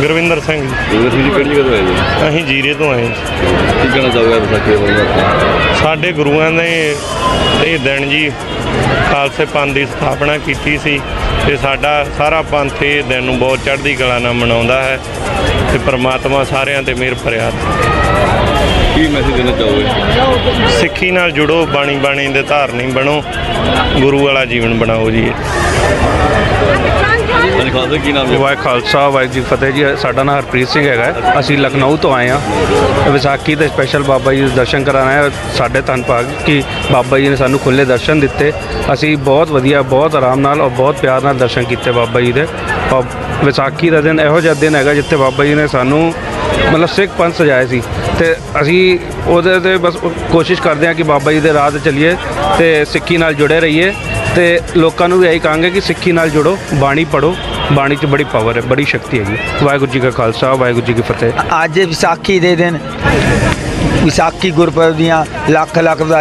ਗੁਰਵਿੰਦਰ ਸਿੰਘ ਜੀ। ਇਹ ਤੁਸੀਂ ਕਿਹੜੀ ਜਗ੍ਹਾ ਤੋਂ ਆਏ ਜੀ? ਅਸੀਂ ਜੀਰੇ ਤੋਂ ਆਏ ਕੀ ਕਹਿਣਾ ਚਾਹੋਗੇ ਬਾਰੇ ਆਪਾਂ ਸਾਡੇ ਗੁਰੂਆਂ ਨੇ ਇਹ ਦਿਨ ਜੀ ਖਾਲਸੇ ਪੰਥ ਦੀ ਸਥਾਪਨਾ ਕੀਤੀ ਸੀ ਤੇ ਸਾਡਾ ਸਾਰਾ ਪੰਥ ਇਹ ਦਿਨ ਨੂੰ ਬਹੁਤ ਚੜ੍ਹਦੀ ਕਲਾ ਨਾਲ ਮਨਾਉਂਦਾ ਹੈ ਤੇ ਪ੍ਰਮਾਤਮਾ ਸਾਰਿਆਂ ਤੇ ਮਿਹਰ ਭਰਿਆ। ਕੀ ਮੈਸੇਜ ਦੇਣਾ ਚਾਹੋਗੇ? ਸਿੱਖੀ ਨਾਲ ਜੁੜੋ ਬਾਣੀ ਬਾਣੀ ਦੇ ਧਾਰਨੀ ਬਣੋ ਗੁਰੂ ਵਾਲਾ ਜੀਵਨ ਬਣਾਓ ਜੀ ਹਾਂਜੀ ਖਾਲਸਾ ਕੀ ਨਾਮ ਹੈ? ਵਾਹਿ ਖਾਲਸਾ, ਵਾਹਿਗੁਰੂ ਜੀ ਕੀ ਫਤਿਹ ਜੀ। ਸਾਡਾ ਨਾਮ ਹਰਪ੍ਰੀਤ ਸਿੰਘ ਹੈਗਾ ਹੈ। ਅਸੀਂ ਲਖਨਊ ਤੋਂ ਆਏ ਹਾਂ। ਵਿਸਾਖੀ ਦੇ ਸਪੈਸ਼ਲ ਬਾਬਾ ਜੀ ਦੇ ਦਰਸ਼ਨ ਕਰਾਉਣ ਆਏ ਹਾਂ। ਸਾਡੇ ਧੰਨ ਭਾਗ ਕਿ ਬਾਬਾ ਜੀ ਨੇ ਸਾਨੂੰ ਖੁੱਲੇ ਦਰਸ਼ਨ ਦਿੱਤੇ। ਅਸੀਂ ਬਹੁਤ ਵਧੀਆ, ਬਹੁਤ ਆਰਾਮ ਨਾਲ ਔਰ ਬਹੁਤ ਪਿਆਰ ਨਾਲ ਦਰਸ਼ਨ ਕੀਤੇ ਬਾਬਾ ਜੀ ਦੇ। ਔਰ ਵਿਸਾਖੀ ਦਾ ਦਿਨ ਇਹੋ ਜਿਹਾ ਦਿਨ ਹੈਗਾ ਜਿੱਥੇ ਬਾਬਾ ਜੀ ਨੇ ਸਾਨੂੰ ਮਤਲਬ ਸਿੱਖ ਪੰਥ ਸਜਾਏ ਸੀ ਤੇ ਅਸੀਂ ਉਹਦੇ ਤੇ ਬਸ ਕੋਸ਼ਿਸ਼ ਕਰਦੇ ਹਾਂ ਕਿ ਬਾਬਾ ਜੀ ਦੇ ਰਾਹ ਤੇ ਚੱਲੀਏ ਤੇ ਸਿੱਖੀ ਨਾਲ ਜੁੜੇ ਰਹੀਏ ਤੇ ਲੋਕਾਂ ਨੂੰ ਵੀ ਇਹੀ ਕਹਾਂਗੇ ਕਿ ਸਿੱਖੀ ਨਾਲ ਜੁੜੋ, ਬਾਣੀ ਪੜੋ ਬਾਣੀ 'ਚ ਬੜੀ ਪਾਵਰ ਹੈ, ਬੜੀ ਸ਼ਕਤੀ ਹੈਗੀ। ਵਾਹਿਗੁਰੂ ਜੀ ਕਾ ਖਾਲਸਾ, ਵਾਹਿਗੁਰੂ ਜੀ ਕੀ ਫਤਿਹ। ਅੱਜ ਵਿਸਾਖੀ ਦੇ ਦਿਨ, ਵਿਸਾਖੀ ਗੁਰਪੁਰਬ ਦੀਆਂ ਲੱਖ ਲੱਖ ਵਧਾਈ